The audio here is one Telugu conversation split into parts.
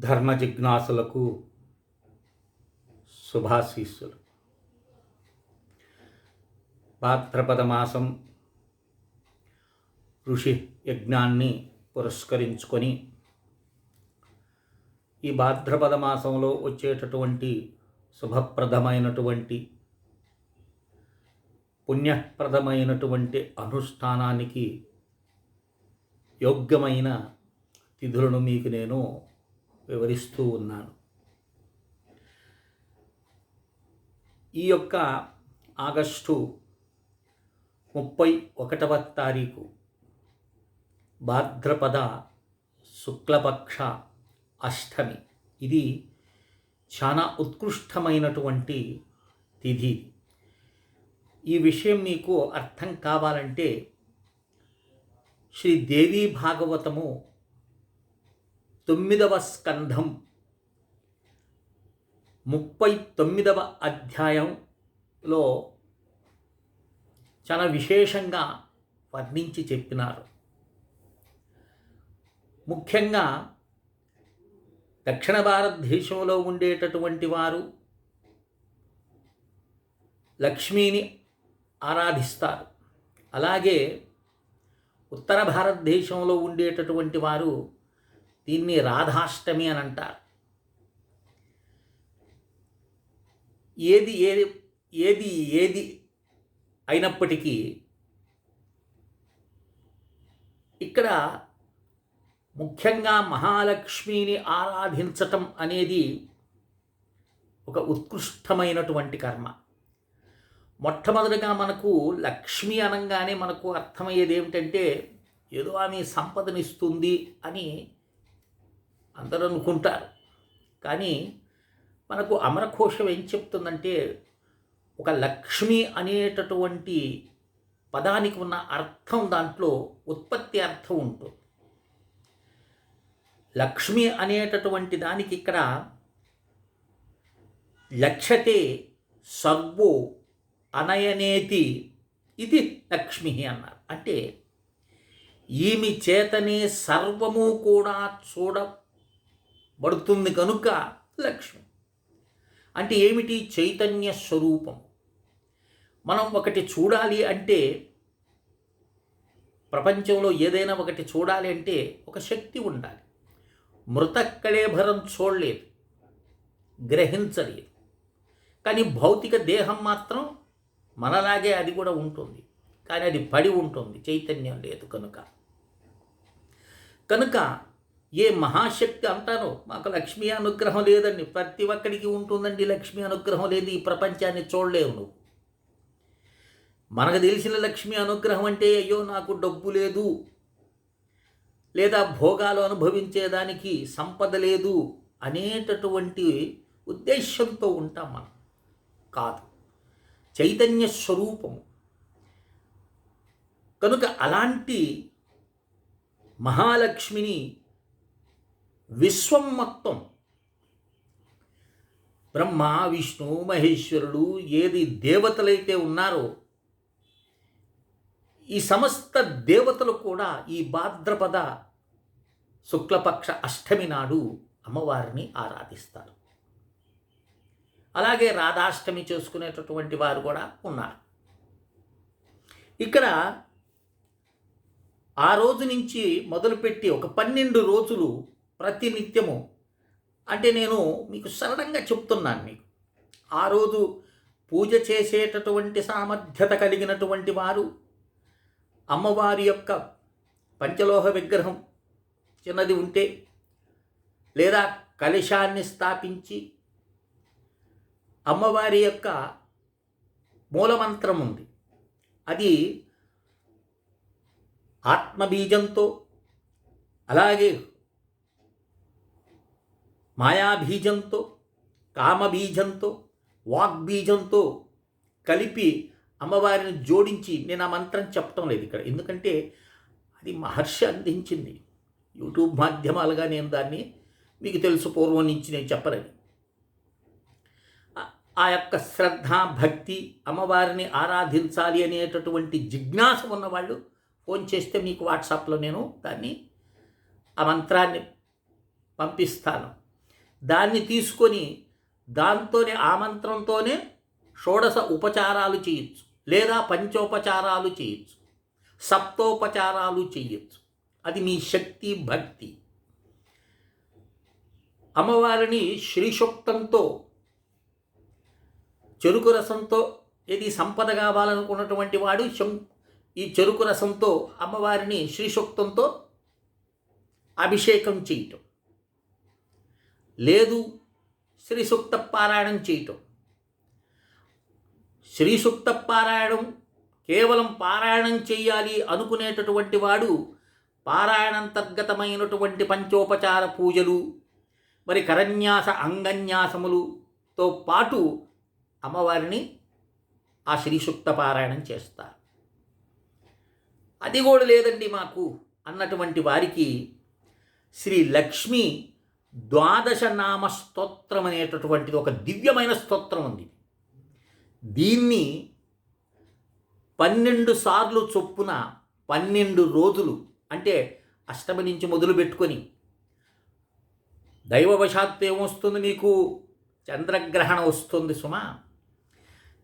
ధర్మ జిజ్ఞాసులకు శుభాశీస్సులు. భాద్రపద మాసం ఋషి యజ్ఞాన్ని పురస్కరించుకొని ఈ భాద్రపద మాసంలో వచ్చేటటువంటి శుభప్రదమైనటువంటి పుణ్యప్రదమైనటువంటి అనుష్ఠానానికి యోగ్యమైన తిథులను మీకు నేను వివరిస్తూ ఉన్నాడు. ఈ యొక్క ఆగస్టు ముప్పై ఒకటవ తారీఖు భాద్రపద శుక్లపక్ష అష్టమి. ఇది చాలా ఉత్కృష్టమైనటువంటి తిథి. ఈ విషయం మీకు అర్థం కావాలంటే శ్రీ దేవీ భాగవతము తొమ్మిదవ స్కంధం. ముప్పై తొమ్మిదవ అధ్యాయంలో చాలా విశేషంగా వర్ణించి చెప్పినారు. ముఖ్యంగా దక్షిణ భారతదేశంలో ఉండేటటువంటి వారు లక్ష్మీని ఆరాధిస్తారు. అలాగే ఉత్తర భారతదేశంలో ఉండేటటువంటి వారు దీన్ని రాధాష్టమి అని అంటారు. ఏది ఏది ఏది ఏది అయినప్పటికీ ఇక్కడ ముఖ్యంగా మహాలక్ష్మిని ఆరాధించటం అనేది ఒక ఉత్కృష్టమైనటువంటి కర్మ. మొట్టమొదటిగా మనకు లక్ష్మి అనగానే మనకు అర్థమయ్యేది ఏమిటంటే ఏదో ఆమె సంపదనిస్తుంది అని అందరూ అనుకుంటారు కానీ మనకు అమరకోశం ఏం చెప్తుందంటే ఒక లక్ష్మి అనేటటువంటి పదానికి ఉన్న అర్థం దాంట్లో ఉత్పత్తి అర్థం ఉంటుంది. లక్ష్మి అనేటటువంటి దానికి ఇక్కడ లక్ష్యతే సర్వో అనయనేతి ఇది లక్ష్మి అన్నారు. అంటే ఈమె చేతనే సర్వము కూడా చూడ పడుతుంది కనుక లక్ష్మి. అంటే ఏమిటి? చైతన్య స్వరూపం. మనం ఒకటి చూడాలి అంటే ప్రపంచంలో ఏదైనా ఒకటి చూడాలి అంటే ఒక శక్తి ఉండాలి. మృతక్కళేభరం చూడలేదు. గ్రహించలేదు. కానీ భౌతిక దేహం మాత్రం మనలాగే అది కూడా ఉంటుంది. కానీ అది పడి ఉంటుంది. చైతన్యం లేదు కనుక. కనుక ఏ మహాశక్తి అంటారో మాకు లక్ష్మీ అనుగ్రహం లేదండి. ప్రతి ఒక్కడికి ఉంటుందండి లక్ష్మీ అనుగ్రహం లేదు. ఈ ప్రపంచాన్ని చూడలేవు నువ్వు. మనకు తెలిసిన లక్ష్మీ అనుగ్రహం అంటే అయ్యో నాకు డబ్బు లేదు. లేదా భోగాలు అనుభవించేదానికి సంపద లేదు అనేటటువంటి ఉద్దేశంతో ఉంటాం మనం. కాదు. చైతన్య స్వరూపము. కనుక అలాంటి మహాలక్ష్మిని విశ్వం మొత్తం. బ్రహ్మ విష్ణు మహేశ్వరుడు ఏది దేవతలైతే ఉన్నారో ఈ సమస్త దేవతలు కూడా ఈ భాద్రపద శుక్లపక్ష అష్టమి నాడు అమ్మవారిని ఆరాధిస్తారు. అలాగే రాధాష్టమి చేసుకునేటటువంటి వారు కూడా ఉన్నారు. ఇక్కడ ఆ రోజు నుంచి మొదలుపెట్టి ఒక పన్నెండు రోజులు ప్రతినిత్యము అంటే నేను మీకు సరళంగా చెప్తున్నాను మీకు. ఆ రోజు పూజ చేసేటటువంటి సామర్థ్యత కలిగినటువంటి వారు అమ్మవారి యొక్క పంచలోహ విగ్రహం చిన్నది ఉంటే లేదా కలశాన్ని స్థాపించి అమ్మవారి యొక్క మూలమంత్రం ఉంది. అది ఆత్మబీజంతో అలాగే మాయాబీజంతో కామబీజంతో వాగ్బీజంతో కలిపి అమ్మవారిని జోడించి నేను ఆ మంత్రం చెప్పటం లేదు ఇక్కడ. ఎందుకంటే అది మహర్షి అందించింది. యూట్యూబ్ మాధ్యమాలుగా నేను దాన్ని మీకు తెలుసు పూర్వం నుంచి నేను చెప్పలేదు ఆ యొక్క శ్రద్ధ భక్తి అమ్మవారిని ఆరాధించాలి అనేటటువంటి జిజ్ఞాస ఉన్నవాళ్ళు ఫోన్ చేస్తే మీకు వాట్సాప్లో నేను దాన్ని ఆ మంత్రాన్ని పంపిస్తాను. దాన్ని తీసుకొని దాంతోనే ఆ మంత్రంతోనే షోడశ ఉపచారాలు చేయొచ్చు. లేదా పంచోపచారాలు చేయొచ్చు. సప్తోపచారాలు చేయొచ్చు. అది మీ శక్తి భక్తి. అమ్మవారిని శ్రీశుక్తంతో చెరుకు రసంతో ఏది సంపద కావాలనుకున్నటువంటి వాడు ఈ చెరుకు రసంతో అమ్మవారిని శ్రీశుక్తంతో అభిషేకం చేయటం. లేదు శ్రీ సూక్త పారాయణం చేయటం. శ్రీ సూక్త పారాయణం కేవలం పారాయణం చేయాలి అనుకునేటటువంటి వాడు పారాయణంతర్గతమైనటువంటి పంచోపచార పూజలు మరి కరన్యాస అంగన్యాసములుతో పాటు అమ్మవారిని ఆ శ్రీసుక్త పారాయణం చేస్తారు. అది కూడా లేదండి మాకు అన్నటువంటి వారికి శ్రీ లక్ష్మి ద్వాదశ నామ స్తోత్రం అనేటటువంటిది ఒక దివ్యమైన స్తోత్రం ఉంది. దీన్ని పన్నెండు సార్లు చొప్పున పన్నెండు రోజులు అంటే అష్టమి నుంచి మొదలు పెట్టుకొని దైవవశాత్తు ఏమొస్తుంది మీకు? చంద్రగ్రహణం వస్తుంది సుమా.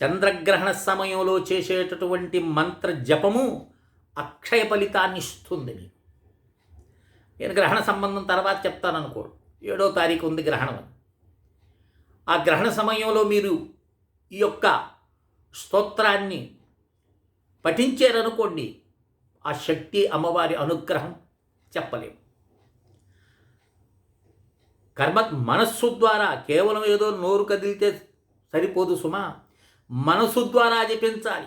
చంద్రగ్రహణ సమయంలో చేసేటటువంటి మంత్ర జపము అక్షయ ఫలితాన్ని ఇస్తుంది నేను గ్రహణ సంబంధం తర్వాత చెప్తాను అనుకోడు ఏడో తారీఖు ఉంది గ్రహణం అని ఆ గ్రహణ సమయంలో మీరు ఈ యొక్క స్తోత్రాన్ని పఠించారనుకోండి ఆ శక్తి అమ్మవారి అనుగ్రహం చెప్పలేము. కర్మ మనస్సు ద్వారా కేవలం ఏదో నోరు కదిలితే సరిపోదు సుమా. మనసు ద్వారా జపించాలి.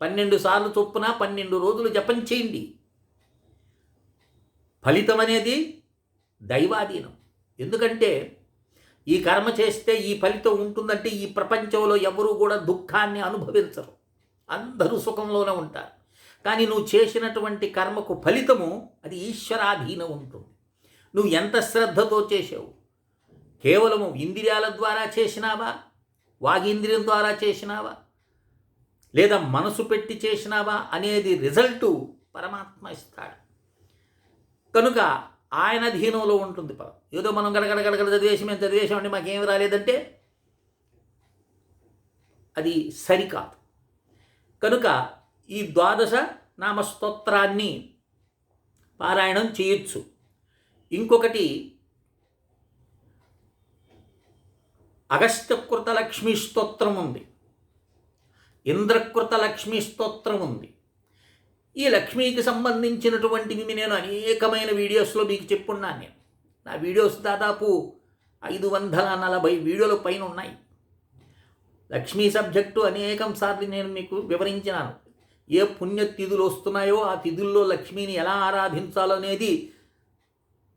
పన్నెండు సార్లు చొప్పున పన్నెండు రోజులు జపం చేయండి. ఫలితం అనేది దైవాధీనం. ఎందుకంటే ఈ కర్మ చేస్తే ఈ ఫలితం ఉంటుందంటే ఈ ప్రపంచంలో ఎవరూ కూడా దుఃఖాన్ని అనుభవించరు. అందరూ సుఖంలోనే ఉంటారు. కానీ నువ్వు చేసినటువంటి కర్మకు ఫలితము అది ఈశ్వరాధీనం ఉంటుంది. నువ్వు ఎంత శ్రద్ధతో చేసావు కేవలము ఇంద్రియాల ద్వారా చేసినావా? వాగింద్రియం ద్వారా చేసినావా? లేదా మనసు పెట్టి చేసినావా? అనేది రిజల్టు పరమాత్మ ఇస్తాడు. కనుక ఆయన అధీనంలో ఉంటుంది పదం. ఏదో మనం గడగడ గడగడ చదివేసి మేము చదివేసామండి మాకేమి రాలేదంటే అది సరికాదు. కనుక ఈ ద్వాదశ నామస్తోత్రాన్ని పారాయణం చేయొచ్చు. ఇంకొకటి అగస్త్యకృత లక్ష్మీ స్తోత్రం ఉంది. ఇంద్రకృత లక్ష్మీ స్తోత్రం ఉంది. ఈ లక్ష్మీకి సంబంధించినటువంటివి నేను అనేకమైన వీడియోస్లో మీకు చెప్పున్నాను నేను. నా వీడియోస్ దాదాపు ఐదు వందల నలభై వీడియోల పైన ఉన్నాయి. లక్ష్మీ సబ్జెక్టు అనేకం సార్లు నేను మీకు వివరించినాను. ఏ పుణ్యతిథులు వస్తున్నాయో ఆ తిథుల్లో లక్ష్మిని ఎలా ఆరాధించాలో అనేది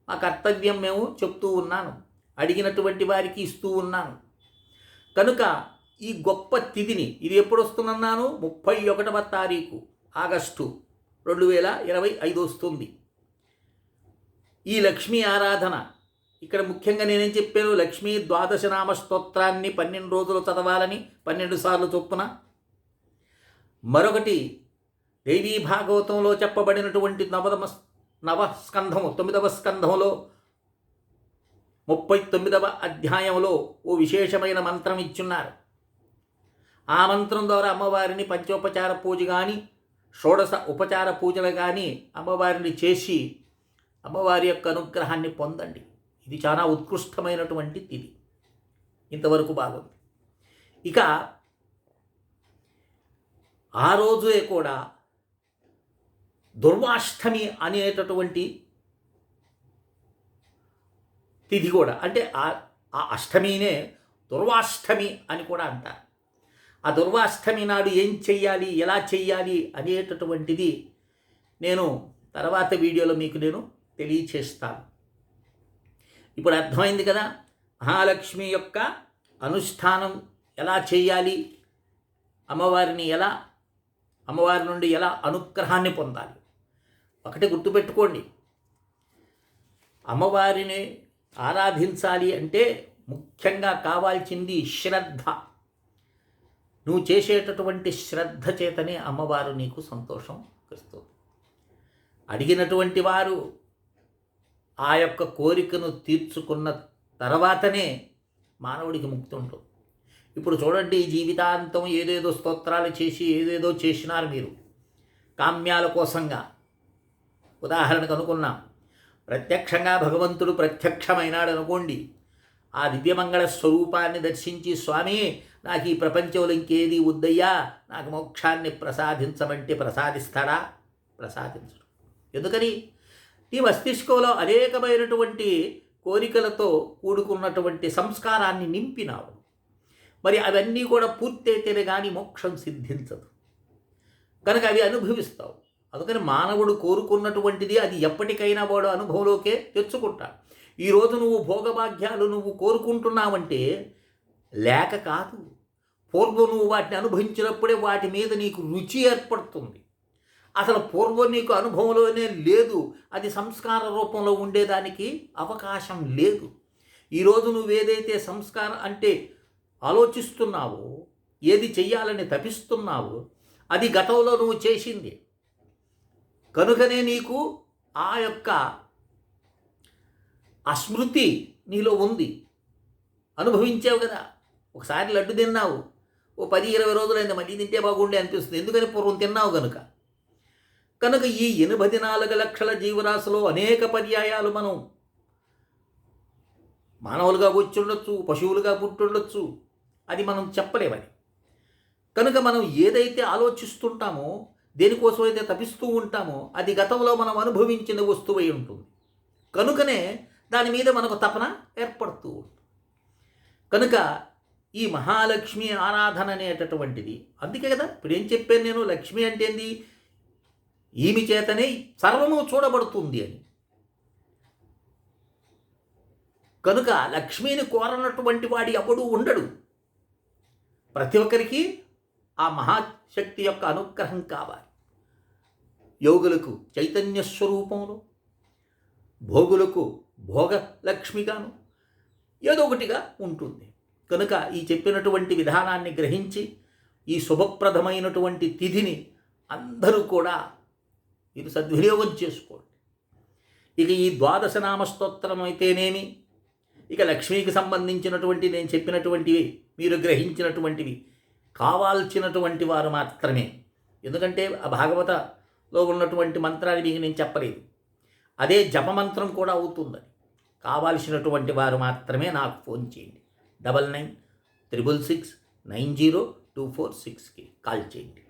ఆ కర్తవ్యం మేము చెప్తూ ఉన్నాను. అడిగినటువంటి వారికి ఇస్తూ ఉన్నాను. కనుక ఈ గొప్ప తిథిని ఇది ఎప్పుడు వస్తుందన్నాను? ముప్పై ఒకటవ తారీఖు ఆగస్టు. రెండు వేల ఇరవై ఐదు వస్తుంది ఈ లక్ష్మీ ఆరాధన ఇక్కడ ముఖ్యంగా నేనేం చెప్పాను లక్ష్మీ ద్వాదశనామ స్తోత్రాన్ని పన్నెండు రోజులు చదవాలని పన్నెండు సార్లు చొప్పున. మరొకటి దేవీ భాగవతంలో చెప్పబడినటువంటి నవదమ నవ తొమ్మిదవ స్కంధంలో ముప్పై తొమ్మిదవ అధ్యాయంలో ఓ విశేషమైన మంత్రం ఇచ్చున్నారు. ఆ మంత్రం ద్వారా అమ్మవారిని పంచోపచార పూజ కానీ షోడశ ఉపచార పూజలు కానీ అమ్మవారిని చేసి అమ్మవారి యొక్క అనుగ్రహాన్ని పొందండి. ఇది చాలా ఉత్కృష్టమైనటువంటి తిథి ఇంతవరకు బాగుంది. ఇక ఆ రోజే కూడా దుర్వాష్టమి అనేటటువంటి తిథి కూడా అంటే ఆ ఆ అష్టమినే దుర్వాష్టమి అని కూడా అంటారు. ఆ దుర్వాష్టమి నాడు ఏం చెయ్యాలి? ఎలా చెయ్యాలి? అనేటటువంటిది నేను తర్వాత వీడియోలో మీకు నేను తెలియచేస్తాను. ఇప్పుడు అర్థమైంది కదా? మహాలక్ష్మి యొక్క అనుష్ఠానం ఎలా చేయాలి అమ్మవారిని ఎలా అమ్మవారి నుండి ఎలా అనుగ్రహాన్ని పొందాలి? ఒకటి గుర్తుపెట్టుకోండి. అమ్మవారిని ఆరాధించాలి అంటే ముఖ్యంగా కావాల్సింది శ్రద్ధ. నువ్వు చేసేటటువంటి శ్రద్ధ చేతనే అమ్మవారు నీకు సంతోషం ఇస్తుంది అడిగినటువంటి వారు ఆ యొక్క కోరికను తీర్చుకున్న తర్వాతనే మానవుడికి ముక్తి ఉంటుంది. ఇప్పుడు చూడండి జీవితాంతం ఏదేదో స్తోత్రాలు చేసి ఏదేదో చేసినారు మీరు. కామ్యాల కోసంగా. ఉదాహరణకు అనుకున్నాం ప్రత్యక్షంగా భగవంతుడు ప్రత్యక్షమైనాడు అనుకోండి ఆ దివ్యమంగళ స్వరూపాన్ని దర్శించి స్వామి నాకు ఈ ప్రపంచంలో ఇంకేది వద్దయ్యా నాకు మోక్షాన్ని ప్రసాదించమంటే ప్రసాదిస్తాడా? ప్రసాదించడు. ఎందుకని? నీ మస్తిష్కంలో అనేకమైనటువంటి కోరికలతో కూడుకున్నటువంటి సంస్కారాన్ని నింపినావు. మరి అవన్నీ కూడా పూర్తయితేనే కానీ మోక్షం సిద్ధించదు. కనుక అవి అనుభవిస్తావు. అందుకని మానవుడు కోరుకున్నటువంటిది అది ఎప్పటికైనా వాడు అనుభవంలోకే తెచ్చుకుంటాడు. ఈరోజు నువ్వు భోగభాగ్యాలు నువ్వు కోరుకుంటున్నావంటే లేక కాదు. పూర్వం నువ్వు వాటిని అనుభవించినప్పుడే వాటి మీద నీకు రుచి ఏర్పడుతుంది. అసలు పూర్వం నీకు అనుభవంలోనే లేదు. అది సంస్కార రూపంలో ఉండేదానికి అవకాశం లేదు. ఈరోజు నువ్వేదైతే సంస్కారం అంటే ఆలోచిస్తున్నావో ఏది చెయ్యాలని తపిస్తున్నావో అది గతంలో నువ్వు చేసింది. కనుకనే నీకు ఆ యొక్క అస్మృతి నీలో ఉంది. అనుభవించావు కదా? ఒకసారి లడ్డు తిన్నావు. ఓ పది ఇరవై రోజులైంది మళ్ళీ తింటే బాగుండే అనిపిస్తుంది. ఎందుకని పూర్వం తిన్నావు కనుక కనుక ఈ ఎనభై నాలుగు లక్షల జీవరాశిలో అనేక పర్యాయాలు మనం మానవులుగా కూర్చుండొచ్చు పశువులుగా పుట్టుండొచ్చు. అది మనం చెప్పలేమని. కనుక మనం ఏదైతే ఆలోచిస్తుంటామో దేనికోసం అయితే తపిస్తూ ఉంటామో అది గతంలో మనం అనుభవించిన వస్తువై ఉంటుంది. కనుకనే దాని మీద మనకు తపన ఏర్పడుతూ ఉంటుంది. కనుక ఈ మహాలక్ష్మి ఆరాధన అనేటటువంటిది. అందుకే కదా ఇప్పుడు ఏం చెప్పాను నేను? లక్ష్మి అంటే ఏంది? ఈమె చేతనే సర్వము చూడబడుతుంది అని. కనుక లక్ష్మిని కోరనటువంటి వాడి ఎవడు ఉండడు. ప్రతి ఒక్కరికి ఆ మహాశక్తి యొక్క అనుగ్రహం కావాలి. యోగులకు చైతన్య స్వరూపంలో భోగులకు భోగలక్ష్మిగాను ఏదో ఒకటిగా ఉంటుంది. కనుక ఈ చెప్పినటువంటి విధానాన్ని గ్రహించి ఈ శుభప్రదమైనటువంటి తిథిని అందరూ కూడా మీరు సద్వినియోగం చేసుకోండి. ఇక ఈ ద్వాదశ నామస్తోత్రం అయితేనేమి? ఇక లక్ష్మీకి సంబంధించినటువంటి నేను చెప్పినటువంటివి మీరు గ్రహించినటువంటివి కావాల్సినటువంటి వారు మాత్రమే. ఎందుకంటే ఆ భాగవతలో ఉన్నటువంటి మంత్రాన్ని మీకు నేను చెప్పలేదు. అదే జపమంత్రం కూడా అవుతుందని. కావాల్సినటువంటి వారు మాత్రమే నాకు ఫోన్ చేయండి. Double nine triple six nine zero two four సిక్స్కి కాల్ చేయండి.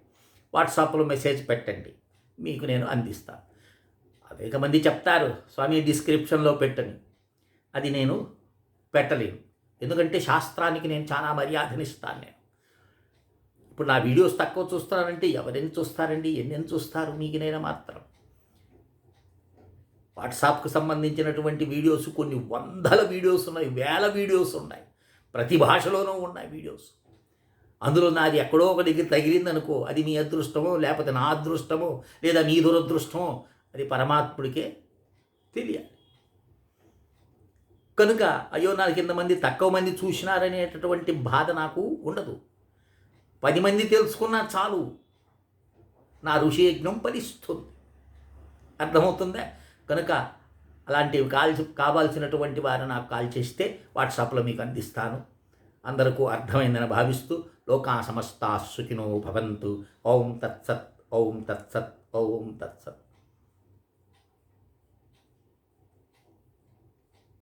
వాట్సాప్లో మెసేజ్ పెట్టండి. మీకు నేను అందిస్తాను. అనేక మంది చెప్తారు స్వామి డిస్క్రిప్షన్లో పెట్టని. అది నేను పెట్టలేను. ఎందుకంటే శాస్త్రానికి నేను చాలా మర్యాదనిస్తాను నేను. ఇప్పుడు నా వీడియోస్ తక్కువ చూస్తున్నానంటే ఎవరెన్ని చూస్తారండి? ఎన్నెన్ని చూస్తారు? మీకు నేను మాత్రం. వాట్సాప్కు సంబంధించినటువంటి వీడియోస్ కొన్ని వందల వీడియోస్ ఉన్నాయి వేల వీడియోస్ ఉన్నాయి. ప్రతి భాషలోనూ ఉన్నాయి వీడియోస్. అందులో నాది ఎక్కడో ఒక దగ్గర తగిలిందనుకో అది మీ అదృష్టమో లేకపోతే నా అదృష్టమో లేదా మీ దురదృష్టమో అది పరమాత్ముడికే తెలియాలి. కనుక అయ్యో నాకు కింద మంది తక్కువ మంది చూసినారనేటటువంటి బాధ నాకు ఉండదు. పది మంది తెలుసుకున్నా చాలు. నా ఋషి యజ్ఞం ఫలిస్తుంది. అర్థమవుతుందా? కనుక అలాంటివి కాల్ కావాల్సినటువంటి వారు నాకు కాల్ చేస్తే వాట్సాప్లో మీకు అందిస్తాను. అందరికీ అర్థమైందని భావిస్తూ లోకా సమస్తా సుఖినో భవంతు. ఓం తత్సత్ ఓం తత్సత్ ఓం తత్సత్.